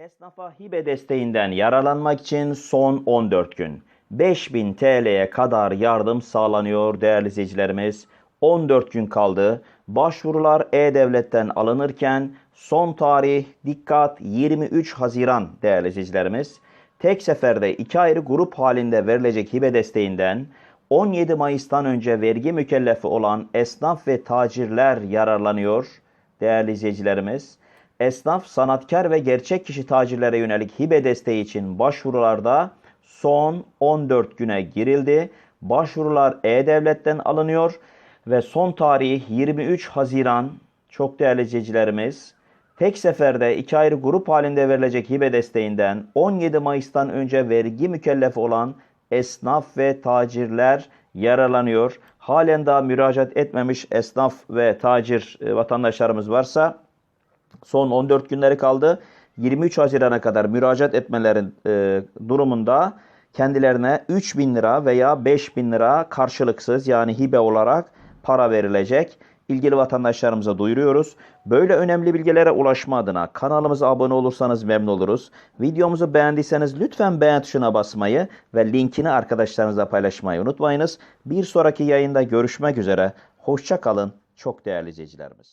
Esnafa hibe desteğinden yararlanmak için son 14 gün 5000 TL'ye kadar yardım sağlanıyor değerli izleyicilerimiz. 14 gün kaldı. Başvurular E-Devlet'ten alınırken son tarih dikkat 23 Haziran değerli izleyicilerimiz. Tek seferde iki ayrı grup halinde verilecek hibe desteğinden 17 Mayıs'tan önce vergi mükellefi olan esnaf ve tacirler yararlanıyor değerli izleyicilerimiz. Esnaf, sanatkar ve gerçek kişi tacirlere yönelik hibe desteği için başvurularda son 14 güne girildi. Başvurular E-Devlet'ten alınıyor ve son tarih 23 Haziran. Çok değerli izleyicilerimiz, tek seferde iki ayrı grup halinde verilecek hibe desteğinden 17 Mayıs'tan önce vergi mükellefi olan esnaf ve tacirler yararlanıyor. Halen daha müracaat etmemiş esnaf ve tacir e, vatandaşlarımız varsa Son 14 günleri kaldı. 23 Haziran'a kadar müracaat etmelerin e, durumunda kendilerine 3 bin lira veya 5 bin lira karşılıksız yani hibe olarak para verilecek. İlgili vatandaşlarımıza duyuruyoruz. Böyle önemli bilgilere ulaşma adına kanalımıza abone olursanız memnun oluruz. Videomuzu beğendiyseniz lütfen beğen tuşuna basmayı ve linkini arkadaşlarınızla paylaşmayı unutmayınız. Bir sonraki yayında görüşmek üzere. Hoşça kalın çok değerli izleyicilerimiz.